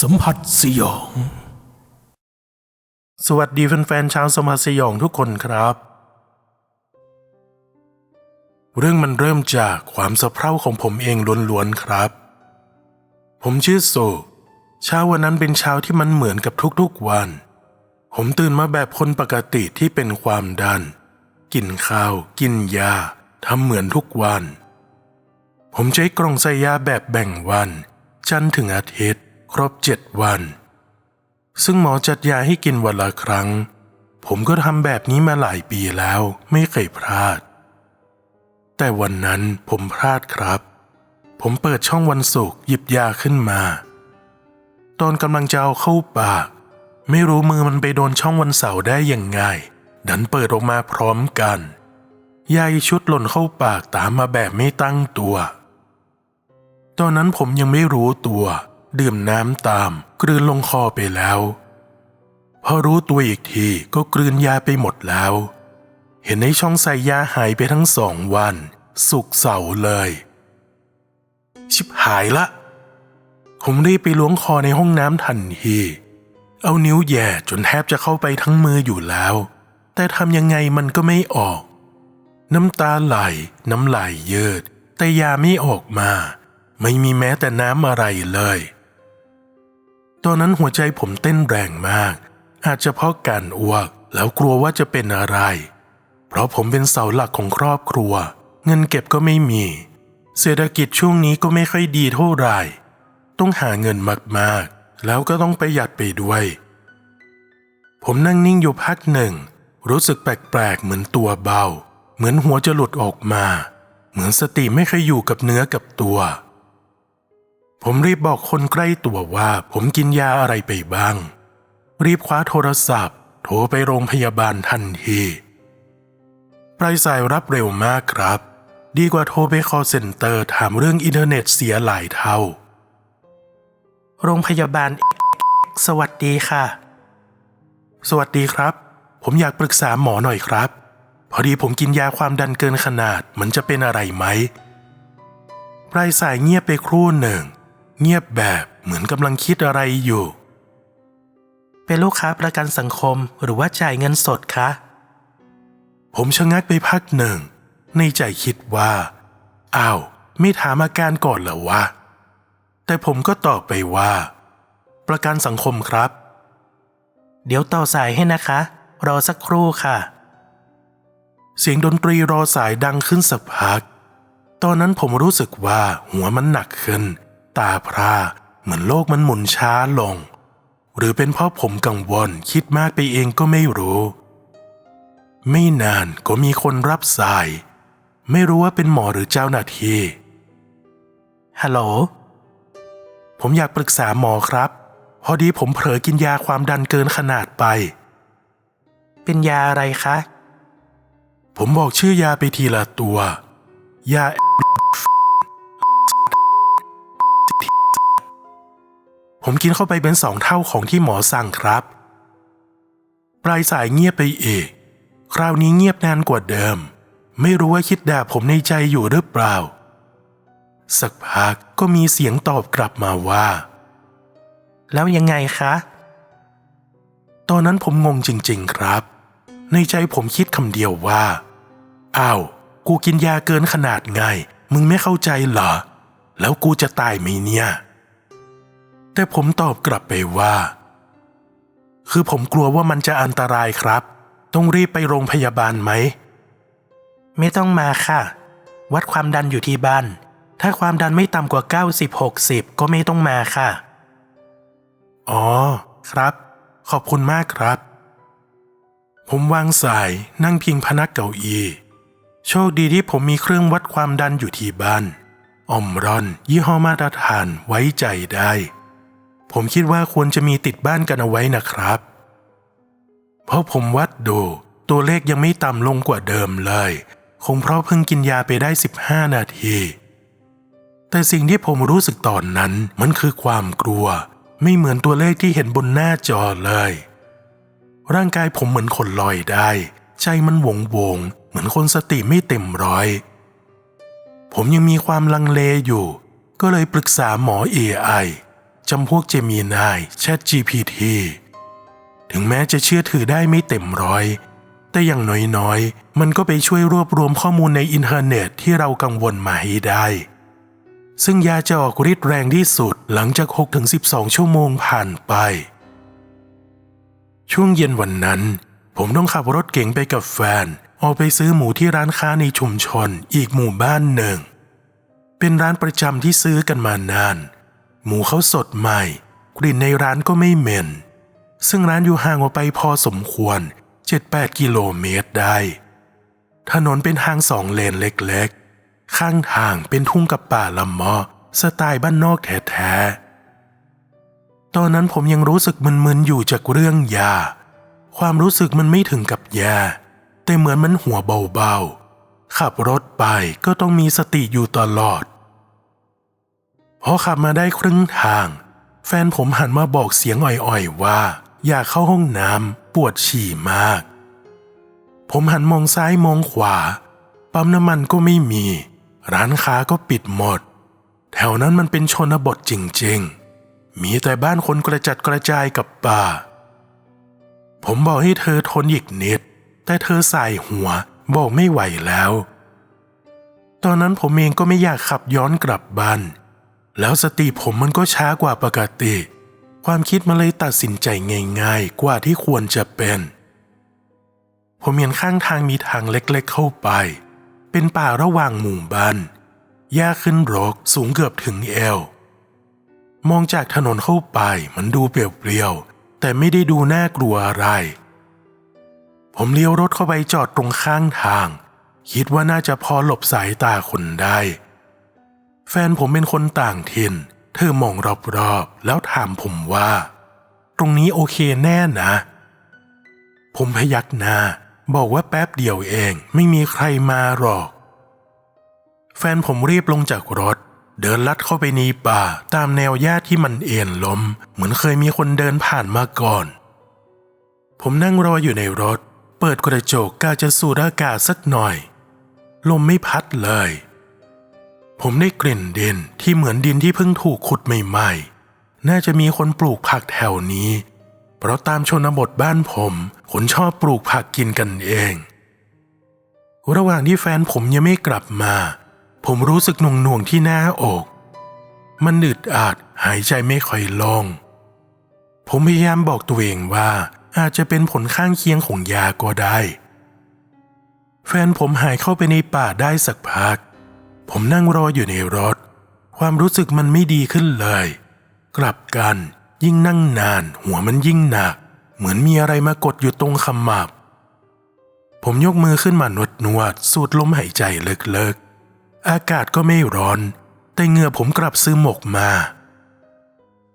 สัมผัสสยอง สวัสดีแฟนๆชาวสมผัสสยองทุกคนครับ เรื่องมันเริ่มจากความสะเพร่าของผมเองล้วนๆครับ ผมชื่อโซเช้าวันนั้นเป็นเช้าที่มันเหมือนกับทุกๆวัน ผมตื่นมาแบบคนปกติที่เป็นความดัน กินข้าว กินยาทำเหมือนทุกวัน ผมใช้กล่องใส่ยาแบบแบ่งวัน จันทร์ถึงอาทิตย์ ครบเจ็ดวัน ซึ่งหมอจัดยาให้กินวันละครั้ง ผมก็ทำแบบนี้มาหลายปีแล้วไม่เคยพลาด แต่วันนั้นผมพลาดครับ ผมเปิดช่องวันศุกร์หยิบยาขึ้นมา ตอนกำลังจะเอาเข้าปาก ไม่รู้มือมันไปโดนช่องวันเสาร์ได้ยังไง ดันเปิดออกมาพร้อมกันยาอีกชุดหล่นเข้าปากตามมาแบบไม่ตั้งตัว ตอนนั้นผมยังไม่รู้ตัว ดื่มน้ำตามกลืนลงคอไปแล้วพอรู้ตัวอีกทีก็กลืนยาไปหมดแล้ว เห็นในช่องใส่ยาหายไปทั้งสองวัน สุกเสาเลย ชิบหายละ ผมรีบไปล้วงคอในห้องน้ำทันทีเอานิ้วแย่จนแทบจะเข้าไปทั้งมืออยู่แล้ว แต่ทำยังไงมันก็ไม่ออก น้ำตาไหล น้ำลายเยืดแต่ยาไม่ออกมา ไม่มีแม้แต่น้ำอะไรเลย ตอนนั้นหัวใจผมเต้นแรงมาก อาจจะเพราะการอ้วกแล้วกลัวว่าจะเป็นอะไร เพราะผมเป็นเสาหลักของครอบครัว เงินเก็บก็ไม่มี เศรษฐกิจช่วงนี้ก็ไม่ค่อยดีเท่าไหร่ ต้องหาเงินมากๆ แล้วก็ต้องประหยัดไปด้วย ผมนั่งนิ่งอยู่พักหนึ่ง รู้สึกแปลกๆเหมือนตัวเบา เหมือนหัวจะหลุดออกมา เหมือนสติไม่เคยอยู่กับเนื้อกับตัว ผมรีบบอกคนใกล้ตัวว่าผมกินยาอะไรไปบ้าง รีบคว้าโทรศัพท์ โทรไปโรงพยาบาลทันทีปลายสายรับเร็วมากครับ ดีกว่าโทรไปคอเซ็นเตอร์ถามเรื่องอินเทอร์เน็ตเสียหลายเท่า โรงพยาบาล สวัสดีค่ะ สวัสดีครับ ผมอยากปรึกษาหมอหน่อยครับ พอดีผมกินยาความดันเกินขนาดมันจะเป็นอะไรไหมปลายสายเงียบไปครู่หนึ่ง เงียบแบบเหมือนกำลังคิดอะไรอยู่ เป็นลูกค้าประกันสังคมหรือว่าจ่ายเงินสดคะ ผมชะงักไปพักหนึ่ง ในใจคิดว่า อ้าว ไม่ถามอาการก่อนเหรอวะ แต่ผมก็ตอบไปว่า ประกันสังคมครับ เดี๋ยวต่อสายให้นะคะ รอสักครู่ค่ะ เสียงดนตรีรอสายดังขึ้นสักพัก ตอนนั้นผมรู้สึกว่าหัวมันหนักขึ้น ตาพร่าเหมือนโลกมันหมุนช้าลง หรือเป็นเพราะผมกังวลคิดมากไปเองก็ไม่รู้ ไม่นานก็มีคนรับสาย ไม่รู้ว่าเป็นหมอหรือเจ้าหน้าที่ฮัลโหลผมอยากปรึกษาหมอครับ พอดีผมเผลอกินยาความดันเกินขนาดไป เป็นยาอะไรคะ ผมบอกชื่อยาไปทีละตัว ยา ผมกินเข้าไปเป็นสองเท่าของที่หมอสั่งครับ ปลายสายเงียบไปอีก คราวนี้เงียบนานกว่าเดิม ไม่รู้ว่าคิดด่าผมในใจอยู่หรือเปล่า สักพักก็มีเสียงตอบกลับมาว่า แล้วยังไงคะ ตอนนั้นผมงงจริง ๆครับ ในใจผมคิดคำเดียวว่าอ้าวกูกินยาเกินขนาดไง มึงไม่เข้าใจเหรอ แล้วกูจะตายไหมเนี่ย แต่ผมตอบกลับไปว่า คือผมกลัวว่ามันจะอันตรายครับ ต้องรีบไปโรงพยาบาลไหม ไม่ต้องมาค่ะ วัดความดันอยู่ที่บ้าน ถ้าความดันไม่ต่ำกว่า 90-60 ก็ไม่ต้องมาค่ะ อ๋อ ครับ ขอบคุณมากครับ ผมวางสายนั่งพิงพนักเก้าอี้โชคดีที่ผมมีเครื่องวัดความดันอยู่ที่บ้านอมรอน ยี่ห้อมาตรฐานไว้ใจได้ ผมคิดว่าควรจะมีติดบ้านกันเอาไว้นะครับ เพราะผมวัดดูตัวเลขยังไม่ต่ำลงกว่าเดิมเลย คงเพราะเพิ่งกินยาไปได้ 15 นาที แต่สิ่งที่ผมรู้สึกตอนนั้นมันคือความกลัว ไม่เหมือนตัวเลขที่เห็นบนหน้าจอเลย ร่างกายผมเหมือนคนลอยได้ ใจมันวงวง เหมือนคนสติไม่เต็มร้อย ผมยังมีความลังเลอยู่ ก็เลยปรึกษาหมอ AI จำพวกเจมีนาย ChatGPT ถึงแม้จะเชื่อถือได้ไม่เต็มร้อย แต่อย่างน้อยๆ มันก็ไปช่วยรวบรวมข้อมูลในอินเทอร์เน็ตที่เรากังวลมาให้ได้ ซึ่งยาจะออกฤทธิ์แรงที่สุดหลังจาก 6-12 ชั่วโมงผ่านไป ช่วงเย็นวันนั้น ผมต้องขับรถเก๋งไปกับแฟน ออกไปซื้อหมูที่ร้านค้าในชุมชนอีกหมู่บ้านหนึ่ง เป็นร้านประจำที่ซื้อกันมานาน หมูเขาสดใหม่ กลิ่นในร้านก็ไม่เหม็น ซึ่งร้านอยู่ห่างออกไปพอสมควร 7-8 กิโลเมตรได้ ถนนเป็นทางสองเลนเล็กๆ ข้างทางเป็นทุ่งกับป่าละมาะสไตล์บ้านนอกแท้ๆ ตอนนั้นผมยังรู้สึกมึนๆอยู่จากเรื่องยา ความรู้สึกมันไม่ถึงกับแย่แต่เหมือนมันหัวเบาๆ ขับรถไปก็ต้องมีสติอยู่ตลอด พอขับมาได้ครึ่งทาง แฟนผมหันมาบอกเสียงอ่อยๆว่า อยากเข้าห้องน้ำปวดฉี่มาก ผมหันมองซ้ายมองขวา ปั๊มน้ำมันก็ไม่มี ร้านค้าก็ปิดหมด แถวนั้นมันเป็นชนบทจริงๆ มีแต่บ้านคนกระจัดกระจายกับป่า ผมบอกให้เธอทนอีกนิด แต่เธอใส่หัวบอกไม่ไหวแล้ว ตอนนั้นผมเองก็ไม่อยากขับย้อนกลับบ้าน แล้วสติผมมันก็ช้ากว่าปกติ ความคิดมันเลยตัดสินใจง่ายๆ กว่าที่ควรจะเป็น ผมเห็นข้างทางมีทางเล็กๆเข้าไป เป็นป่าระหว่างหมู่บ้านหญ้าขึ้นรกสูงเกือบถึงเอว มองจากถนนเข้าไปมันดูเปลี่ยวๆ แต่ไม่ได้ดูน่ากลัวอะไร ผมเลี้ยวรถเข้าไปจอดตรงข้างทาง คิดว่าน่าจะพอหลบสายตาคนได้ แฟนผมเป็นคนต่างถิ่น เธอมองรอบๆ แล้วถามผมว่า ตรงนี้โอเคแน่นะ ผมพยักหน้าบอกว่าแป๊บเดียวเองไม่มีใครมาหรอก แฟนผมรีบลงจากรถ เดินลัดเข้าไปในป่าตามแนวหญ้าที่มันเอ็นล้ม เหมือนเคยมีคนเดินผ่านมาก่อน ผมนั่งรออยู่ในรถ เปิดกระจกกาจะสูดอากาศสักหน่อย ลมไม่พัดเลย ผมได้กลิ่นดินที่เหมือนดินที่เพิ่งถูกขุดใหม่ๆ น่าจะมีคนปลูกผักแถวนี้ เพราะตามชนบทบ้านผม คนชอบปลูกผักกินกันเอง ระหว่างที่แฟนผมยังไม่กลับมา ผมรู้สึกหน่วงๆที่หน้าอก มันอึดอัดหายใจไม่ค่อยลง ผมพยายามบอกตัวเองว่าอาจจะเป็นผลข้างเคียงของยาก็ได้ แฟนผมหายเข้าไปในป่าได้สักพัก ผมนั่งรออยู่ในรถ ความรู้สึกมันไม่ดีขึ้นเลย กลับกันยิ่งนั่งนาน หัวมันยิ่งหนัก เหมือนมีอะไรมากดอยู่ตรงขมับ ผมยกมือขึ้นมานวดนวด สูดลมหายใจเลิกๆ อากาศก็ไม่ร้อน แต่เหงื่อผมกลับซึมหมกมา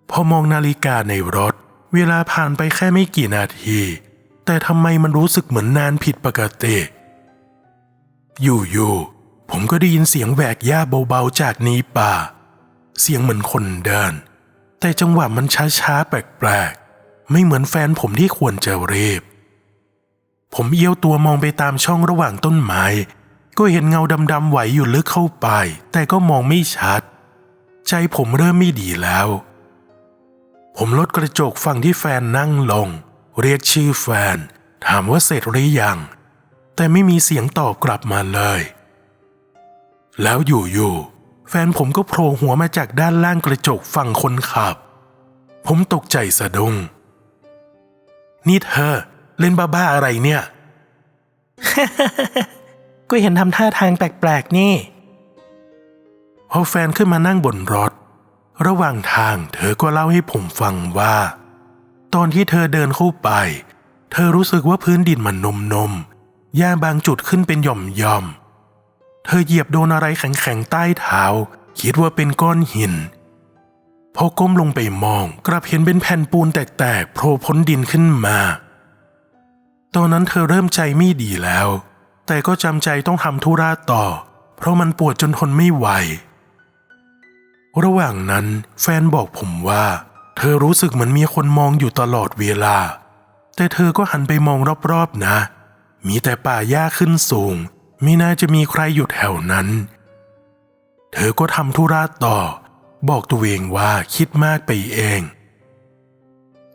พอมองนาฬิกาในรถ เวลาผ่านไปแค่ไม่กี่นาที แต่ทำไมมันรู้สึกเหมือนนานผิดปกติ อยู่ๆ ผมก็ได้ยินเสียงแหวกหญ้าเบาๆจากในป่า เสียงเหมือนคนเดิน แต่จังหวะมันช้าๆแปลกๆ ไม่เหมือนแฟนผมที่ควรจะรีบ ผมเอี้ยวตัวมองไปตามช่องระหว่างต้นไม้ ก็เห็นเงาดำๆไหวอยู่ลึกเข้าไป แต่ก็มองไม่ชัด ใจผมเริ่มไม่ดีแล้ว ผมลดกระจกฝั่งที่แฟนนั่งลง เรียกชื่อแฟน ถามว่าเสร็จหรือยัง แต่ไม่มีเสียงตอบกลับมาเลย แล้วอยู่ๆแฟนผมก็โผล่หัวมาจากด้านล่างกระจกฝั่งคนขับ ผมตกใจสะดุ้งนี่เธอ เล่นบ้าๆอะไรเนี่ย ก็เห็นทำท่าทางแปลกๆนี่ พอแฟนขึ้นมานั่งบนรถ ระหว่างทางเธอก็เล่าให้ผมฟังว่า ตอนที่เธอเดินเข้าไป เธอรู้สึกว่าพื้นดินมันนมนมๆหญ้าบางจุดขึ้นเป็นหย่อมยอมๆ เธอเหยียบโดนอะไรแข็งๆใต้เท้า คิดว่าเป็นก้อนหิน พอก้มลงไปมองกลับเห็นเป็นแผ่นปูนแตกๆโผล่พ้นดินขึ้นมา ตอนนั้นเธอเริ่มใจไม่ดีแล้ว แต่ก็จำใจต้องทำธุระต่อ เพราะมันปวดจนทนไม่ไหว ระหว่างนั้นแฟนบอกผมว่า เธอรู้สึกเหมือนมีคนมองอยู่ตลอดเวลา แต่เธอก็หันไปมองรอบๆนะ มีแต่ป่าหญ้าขึ้นสูง ไม่น่าจะมีใครอยู่แถวนั้น เธอก็ทำธุระต่อ บอกตัวเองว่าคิดมากไปเอง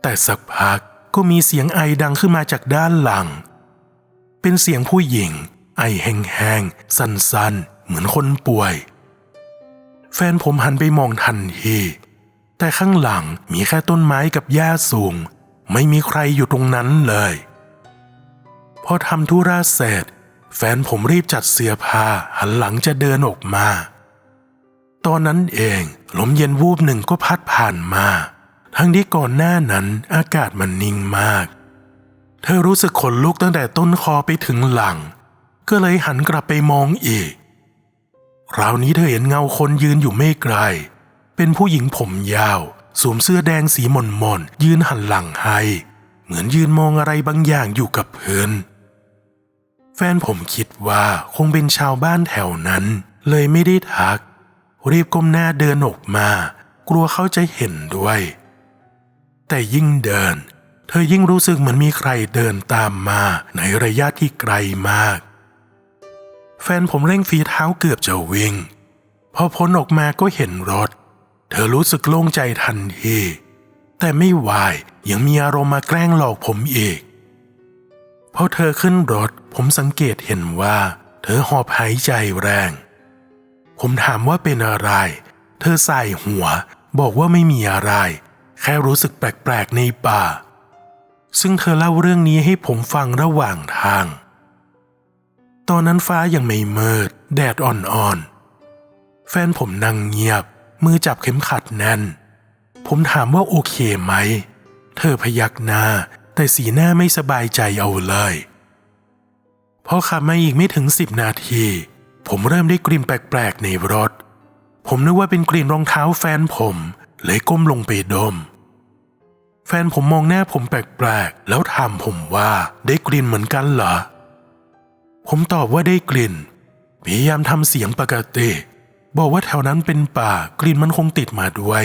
แต่สักพักก็มีเสียงไอดังขึ้นมาจากด้านหลัง เป็นเสียงผู้หญิง ไอแห้งๆสั้นๆ เหมือนคนป่วย แฟนผมหันไปมองทันทีแต่ข้างหลังมีแค่ต้นไม้กับหญ้าสูง ไม่มีใครอยู่ตรงนั้นเลย พอทำธุระเสร็จ แฟนผมรีบจัดเสื้อผ้าหันหลังจะเดินออกมา ตอนนั้นเองลมเย็นวูบหนึ่งก็พัดผ่านมา ทั้งที่ก่อนหน้านั้นอากาศมันนิ่งมาก เธอรู้สึกขนลุกตั้งแต่ต้นคอไปถึงหลัง ก็เลยหันกลับไปมองอีก คราวนี้เธอเห็นเงาคนยืนอยู่ไม่ไกล เป็นผู้หญิงผมยาว สวมเสื้อแดงสีหม่นๆยืนหันหลังให้ เหมือนยืนมองอะไรบางอย่างอยู่กับพื้น แฟนผมคิดว่าคงเป็นชาวบ้านแถวนั้น เลยไม่ได้ทัก รีบก้มหน้าเดินออกมา กลัวเขาจะเห็นด้วย แต่ยิ่งเดิน เธอยิ่งรู้สึกเหมือนมีใครเดินตามมาในระยะที่ไกลมาก แฟนผมเร่งฝีเท้าเกือบจะวิ่ง พอพ้นออกมาก็เห็นรถ เธอรู้สึกโล่งใจทันทีแต่ไม่วายยังมีอารมณ์มาแกล้งหลอกผมอีก พอเธอขึ้นรถผมสังเกตเห็นว่า เธอหอบหายใจแรง ผมถามว่าเป็นอะไร เธอใส่หัว บอกว่าไม่มีอะไร แค่รู้สึกแปลกๆในป่า ซึ่งเธอเล่าเรื่องนี้ให้ผมฟังระหว่างทาง ตอนนั้นฟ้ายังไม่มืด แดดอ่อนๆ แฟนผมนั่งเงียบ มือจับเข็มขัดแน่น ผมถามว่าโอเคไหม เธอพยักหน้า แต่สีหน้าไม่สบายใจเอาเลยพอขับมาอีกไม่ถึงสิบนาที ผมเริ่มได้กลิ่นแปลกๆในรถ ผมนึกว่าเป็นกลิ่นรองเท้าแฟนผม เลยก้มลงไปดม แฟนผมมองหน้าผมแปลกๆแล้วถามผมว่าได้กลิ่นเหมือนกันเหรอ ผมตอบว่าได้กลิ่น พยายามทำเสียงปกติ บอกว่าแถวนั้นเป็นป่ากลิ่นมันคงติดมาด้วย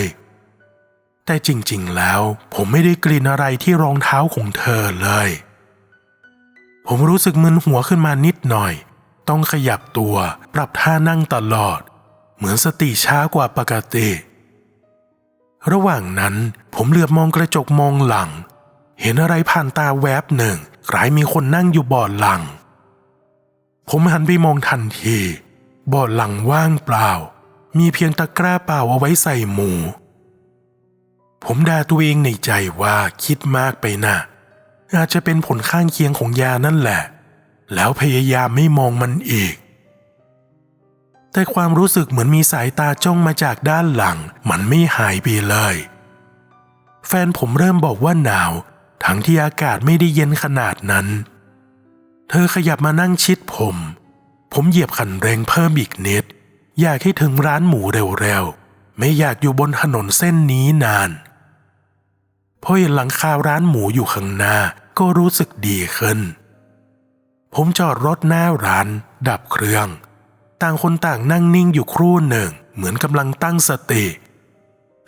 แต่จริงๆแล้วผมไม่ได้กลิ่นอะไรที่รองเท้าของเธอเลย ผมรู้สึกมึนหัวขึ้นมานิดหน่อย ต้องขยับตัวปรับท่านั่งตลอด เหมือนสติช้ากว่าปกติ ระหว่างนั้นผมเหลือบมองกระจกมองหลัง เห็นอะไรผ่านตาแวบหนึ่งคล้ายมีคนนั่งอยู่บอดหลัง ผมหันไปมองทันทีบอดหลังว่างเปล่า มีเพียงตะกร้าเปล่าเอาไว้ใส่หมู ผมด่าตัวเองในใจว่าคิดมากไปนะอาจจะเป็นผลข้างเคียงของยานั่นแหละ แล้วพยายามไม่มองมันอีก แต่ความรู้สึกเหมือนมีสายตาจ้องมาจากด้านหลัง มันไม่หายไปเลย แฟนผมเริ่มบอกว่าหนาว ทั้งที่อากาศไม่ได้เย็นขนาดนั้น เธอขยับมานั่งชิดผม ผมเหยียบคันเร่งเพิ่มอีกนิด อยากให้ถึงร้านหมูเร็วๆ ไม่อยากอยู่บนถนนเส้นนี้นาน พอเห็นหลังคาร้านหมูอยู่ข้างหน้าก็รู้สึกดีขึ้น ผมจอดรถหน้าร้าน ดับเครื่อง ต่างคนต่างนั่งนิ่งอยู่ครู่หนึ่ง เหมือนกำลังตั้งสติ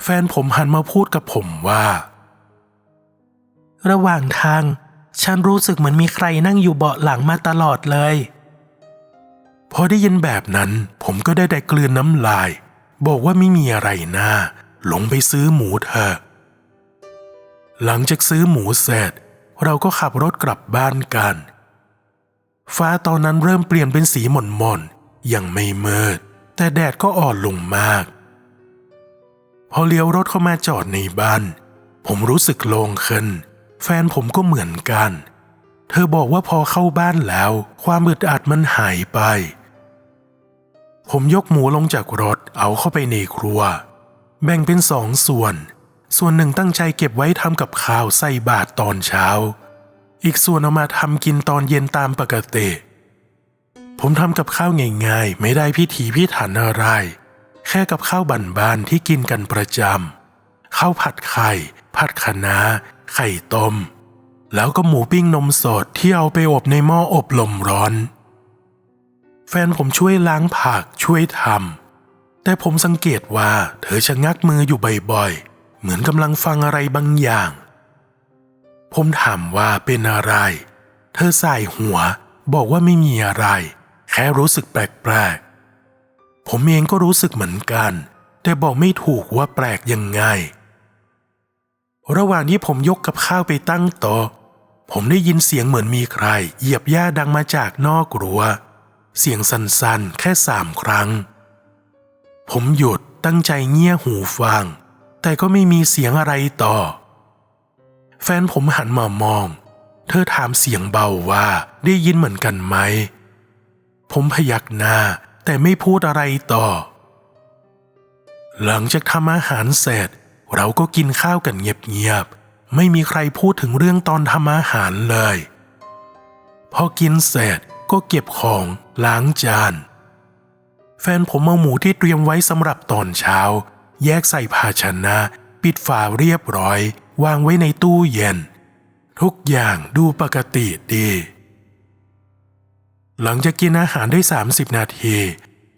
แฟนผมหันมาพูดกับผมว่า ระหว่างทาง ฉันรู้สึกเหมือนมีใครนั่งอยู่เบาะหลังมาตลอดเลย พอได้ยินแบบนั้น ผมก็ได้แต่กลืนน้ำลาย บอกว่าไม่มีอะไรนะลงไปซื้อหมูเถอะ หลังจากซื้อหมูเสร็จ เราก็ขับรถกลับบ้านกัน ฟ้าตอนนั้นเริ่มเปลี่ยนเป็นสีหม่นหม่นๆยังไม่มืด แต่แดดก็อ่อนลงมาก พอเลี้ยวรถเข้ามาจอดในบ้าน ผมรู้สึกโล่งขึ้น แฟนผมก็เหมือนกัน เธอบอกว่าพอเข้าบ้านแล้ว ความอึดอัดมันหายไป ผมยกหมูลงจากรถเอาเข้าไปในครัว แบ่งเป็นสองส่วน ส่วนหนึ่งตั้งใจเก็บไว้ทำกับข้าวใส่บาตรตอนเช้า อีกส่วนเอามาทำกินตอนเย็นตามปกติ ผมทำกับข้าวง่ายๆ ไม่ได้พิถีพิถันอะไร แค่กับข้าวบ้านๆที่กินกันประจำข้าวผัดไข่ ผัดคะน้า ไข่ต้ม แล้วก็หมูปิ้งนมสดที่เอาไปอบในหม้ออบลมร้อน แฟนผมช่วยล้างผักช่วยทำแต่ผมสังเกตว่าเธอชะงักมืออยู่บ่อยๆ เหมือนกำลังฟังอะไรบางอย่าง ผมถามว่าเป็นอะไร เธอสายหัว บอกว่าไม่มีอะไร แค่รู้สึกแปลกๆ ผมเองก็รู้สึกเหมือนกัน แต่บอกไม่ถูกว่าแปลกยังไง ระหว่างที่ผมยกกับข้าวไปตั้งโต๊ะผมได้ยินเสียงเหมือนมีใคร เหยียบหญ้าดังมาจากนอกรั้ว เสียงสั้นๆ แค่สามครั้ง ผมหยุดตั้งใจเงี่ยหูฟัง แต่ก็ไม่มีเสียงอะไรต่อ แฟนผมหันมามอง เธอถามเสียงเบาว่าได้ยินเหมือนกันไหม ผมพยักหน้าแต่ไม่พูดอะไรต่อ หลังจากทำอาหารเสร็จ เราก็กินข้าวกันเงียบๆ ไม่มีใครพูดถึงเรื่องตอนทำอาหารเลย พอกินเสร็จก็เก็บของล้างจาน แฟนผมเอาหมูที่เตรียมไว้สำหรับตอนเช้า แยกใส่ภาชนะ ปิดฝาเรียบร้อย วางไว้ในตู้เย็น ทุกอย่างดูปกติดี หลังจากกินอาหารได้ 30 นาที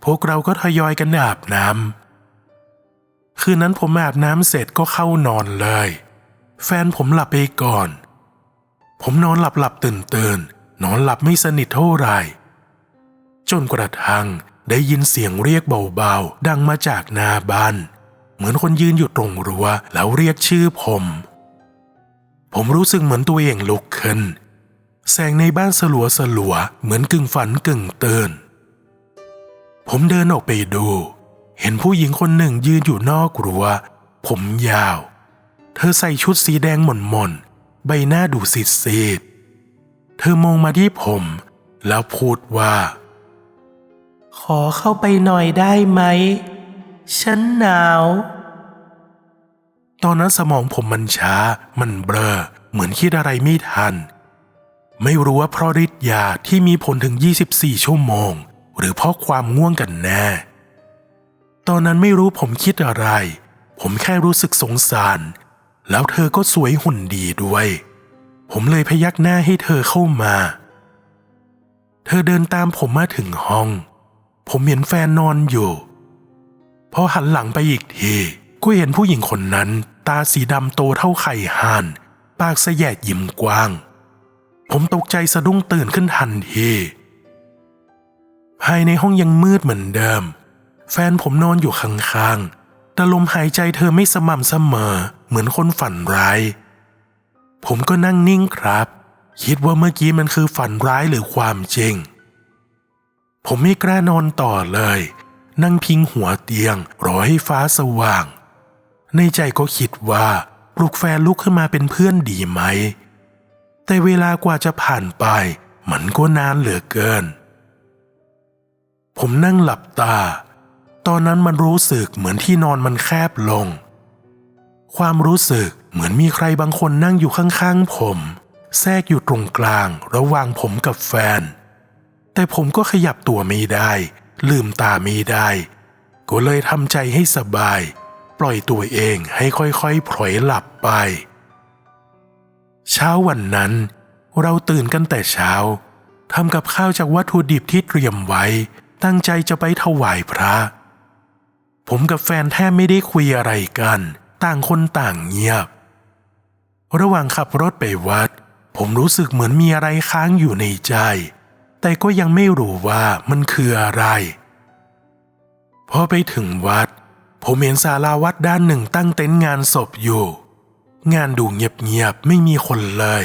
พวกเราก็ทยอยกันอาบน้ำคืนนั้นผมอาบน้ำเสร็จก็เข้านอนเลย แฟนผมหลับไปก่อน ผมนอนหลับหลับตื่นตื่นนอนหลับไม่สนิทเท่าไหร่จนกระทั่งได้ยินเสียงเรียกเบาๆ ดังมาจากหน้าบ้าน มือนคนยืนอยู่ตรงรั้วแล้วเรียกชื่อผม ผมรู้สึกเหมือนตัวเองลุกขึ้น แสงในบ้านสลัวสลัวเหมือนกึ่งฝันกึ่งตื่นผมเดินออกไปดู เห็นผู้หญิงคนหนึ่งยืนอยู่นอกรั้ว ผมยาว เธอใส่ชุดสีแดงหม่นๆใบหน้าดูซีดซีดเธอมองมาที่ผม แล้วพูดว่า ขอเข้าไปหน่อยได้ไหม ฉันหนาว ตอนนั้นสมองผมมันช้า มันเบลอ เหมือนคิดอะไรไม่ทัน ไม่รู้ว่าเพราะฤทธิ์ยาที่มีผลถึง 24 ชั่วโมง หรือเพราะความง่วงกันแน่ ตอนนั้นไม่รู้ผมคิดอะไร ผมแค่รู้สึกสงสาร แล้วเธอก็สวยหุ่นดีด้วย ผมเลยพยักหน้าให้เธอเข้ามา เธอเดินตามผมมาถึงห้อง ผมเห็นแฟนนอนอยู่พอหันหลังไปอีกทีก็เห็นผู้หญิงคนนั้น ตาสีดำโตเท่าไข่ห่าน ปากแสยะยิ้มกว้าง ผมตกใจสะดุ้งตื่นขึ้นทันทีภายในห้องยังมืดเหมือนเดิม แฟนผมนอนอยู่ข้างๆ แต่ลมหายใจเธอไม่สม่ำเสมอเหมือนคนฝันร้าย ผมก็นั่งนิ่งครับ คิดว่าเมื่อกี้มันคือฝันร้ายหรือความจริง ผมไม่กล้านอนต่อเลย นั่งพิงหัวเตียงรอให้ฟ้าสว่าง ในใจก็คิดว่าปลุกแฟนลุกขึ้นมาเป็นเพื่อนดีไหม แต่เวลากว่าจะผ่านไปมันก็นานเหลือเกิน ผมนั่งหลับตา ตอนนั้นมันรู้สึกเหมือนที่นอนมันแคบลง ความรู้สึกเหมือนมีใครบางคนนั่งอยู่ข้างๆผม แทรกอยู่ตรงกลางระหว่างผมกับแฟน แต่ผมก็ขยับตัวไม่ได้ ลืมตาไม่ได้ ก็เลยทำใจให้สบาย ล่อยตัวเองให้ค่อยๆพลอยหลับไป เช้าวันนั้น เราตื่นกันแต่เช้าทำกับข้าวจากวัตถุดิบที่เตรียมไว้ ตั้งใจจะไปถวายพระ ผมกับแฟนแทบไม่ได้คุยอะไรกัน ต่างคนต่างเงียบ ระหว่างขับรถไปวัด ผมรู้สึกเหมือนมีอะไรค้างอยู่ในใจ แต่ก็ยังไม่รู้ว่ามันคืออะไร พอไปถึงวัด ผมเห็นศาลาวัดด้านหนึ่งตั้งเต็นท์งานศพอยู่ งานดูเงียบๆไม่มีคนเลย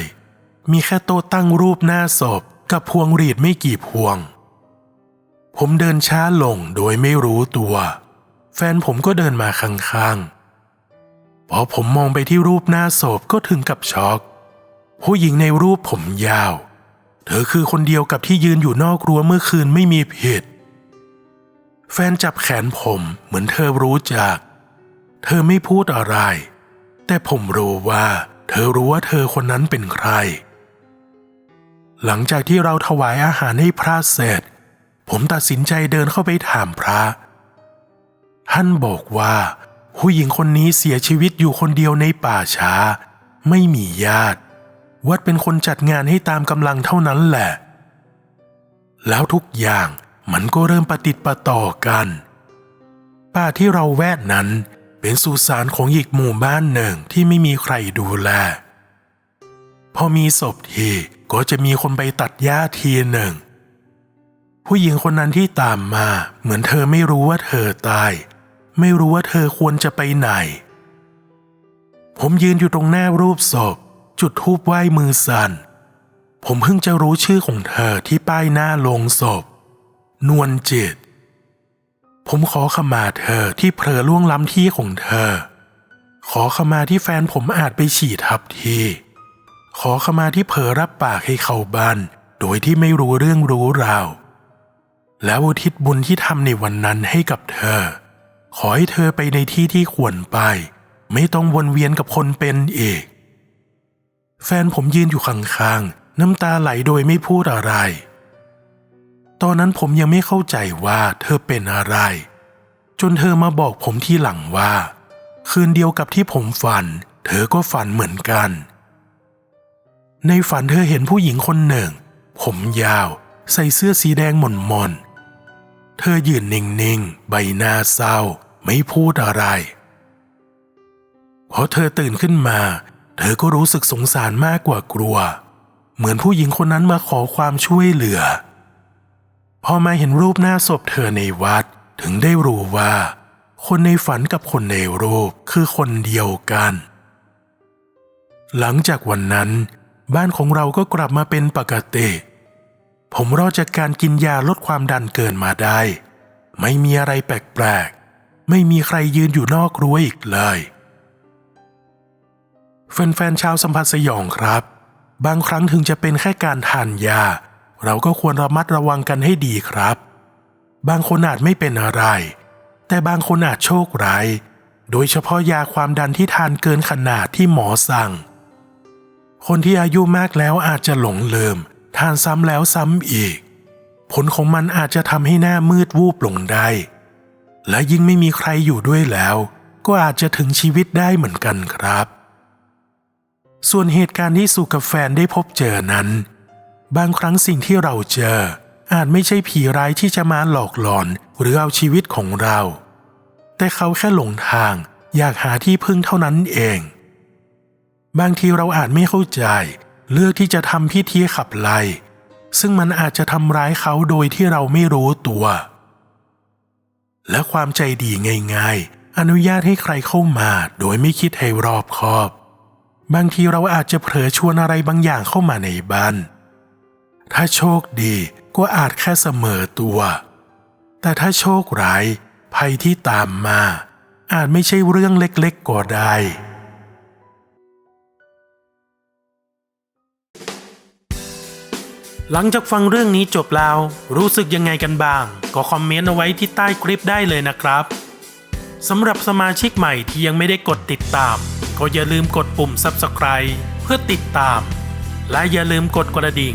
มีแค่โต๊ะตั้งรูปหน้าศพกับพวงหรีดไม่กี่พวง ผมเดินช้าลงโดยไม่รู้ตัว แฟนผมก็เดินมาข้างๆพอผมมองไปที่รูปหน้าศพก็ถึงกับช็อก ผู้หญิงในรูปผมยาว เธอคือคนเดียวกับที่ยืนอยู่นอกรั้วเมื่อคืนไม่มีผิด แฟนจับแขนผมเหมือนเธอรู้จัก เธอไม่พูดอะไร แต่ผมรู้ว่า เธอรู้ว่าเธอคนนั้นเป็นใคร หลังจากที่เราถวายอาหารให้พระเสร็จ ผมตัดสินใจเดินเข้าไปถามพระ ท่านบอกว่า ผู้หญิงคนนี้เสียชีวิตอยู่คนเดียวในป่าช้า ไม่มีญาติ วัดเป็นคนจัดงานให้ตามกำลังเท่านั้นแหละ แล้วทุกอย่าง มันก็เริ่มประติดประต่อกัน ป่าที่เราแวดนั้นเป็นสุสานของอีกหมู่บ้านหนึ่งที่ไม่มีใครดูแล พอมีศพทีก็จะมีคนไปตัดหญ้าทีหนึ่ง ผู้หญิงคนนั้นที่ตามมาเหมือนเธอไม่รู้ว่าเธอตาย ไม่รู้ว่าเธอควรจะไปไหน ผมยืนอยู่ตรงหน้ารูปศพ จุดธูปไหว้มือสั่นผมเพิ่งจะรู้ชื่อของเธอที่ป้ายหน้าโลงศพ นวลจิต ผมขอขมาเธอที่เผลอล่วงล้ำที่ของเธอ ขอขมาที่แฟนผมอาจไปฉี่ทับทีขอขมาที่เผลอรับปากให้เข้าบ้าน โดยที่ไม่รู้เรื่องรู้ราว แล้วอุทิศบุญที่ทำในวันนั้นให้กับเธอ ขอให้เธอไปในที่ที่ควรไป ไม่ต้องวนเวียนกับคนเป็นอีก แฟนผมยืนอยู่ข้างๆน้ำตาไหลโดยไม่พูดอะไร ตอนนั้นผมยังไม่เข้าใจว่าเธอเป็นอะไร จนเธอมาบอกผมที่หลังว่า คืนเดียวกับที่ผมฝัน เธอก็ฝันเหมือนกัน ในฝันเธอเห็นผู้หญิงคนหนึ่ง ผมยาว ใส่เสื้อสีแดงหม่นมนๆเธอยืนนิ่งๆ ใบหน้าเศร้า ไม่พูดอะไรพอเธอตื่นขึ้นมา เธอก็รู้สึกสงสารมากกว่ากลัว เหมือนผู้หญิงคนนั้นมาขอความช่วยเหลือ พอมาเห็นรูปหน้าศพเธอในวัดถึงได้รู้ว่า คนในฝันกับคนในรูปคือคนเดียวกัน หลังจากวันนั้น บ้านของเราก็กลับมาเป็นปกติ ผมรอดจากการกินยาลดความดันเกินมาได้ ไม่มีอะไรแปลกๆ ไม่มีใครยืนอยู่นอกรั้วอีกเลย แฟนๆชาวสัมผัสสยองครับ บางครั้งถึงจะเป็นแค่การทานยา เราก็ควรระมัดระวังกันให้ดีครับ บางคนอาจไม่เป็นอะไร แต่บางคนอาจโชคร้าย โดยเฉพาะยาความดันที่ทานเกินขนาดที่หมอสั่ง คนที่อายุมากแล้วอาจจะหลงลืม ทานซ้ำแล้วซ้ำอีก ผลของมันอาจจะทำให้หน้ามืดวูบลงได้ และยิ่งไม่มีใครอยู่ด้วยแล้ว ก็อาจจะถึงชีวิตได้เหมือนกันครับ ส่วนเหตุการณ์ที่สุกับแฟนได้พบเจอนั้น บางครั้งสิ่งที่เราเจอ อาจไม่ใช่ผีร้ายที่จะมาหลอกหลอนหรือเอาชีวิตของเรา แต่เขาแค่หลงทาง อยากหาที่พึ่งเท่านั้นเอง บางทีเราอาจไม่เข้าใจ เลือกที่จะทำพิธีขับไล่ ซึ่งมันอาจจะทำร้ายเขาโดยที่เราไม่รู้ตัว และความใจดีง่าย ๆ อนุญาตให้ใครเข้ามาโดยไม่คิดให้รอบคอบ บางทีเราอาจจะเผลอชวนอะไรบางอย่างเข้ามาในบ้าน ถ้าโชคดีก็อาจแค่เสมอตัว แต่ถ้าโชคร้ายภัยที่ตามมา อาจไม่ใช่เรื่องเล็กๆก็ได้ หลังจากฟังเรื่องนี้จบแล้ว รู้สึกยังไงกันบ้าง ก็คอมเมนต์เอาไว้ที่ใต้คลิปได้เลยนะครับสำหรับสมาชิกใหม่ที่ยังไม่ได้กดติดตาม ก็อย่าลืมกดปุ่ม Subscribe เพื่อติดตาม และอย่าลืมกดกระดิ่ง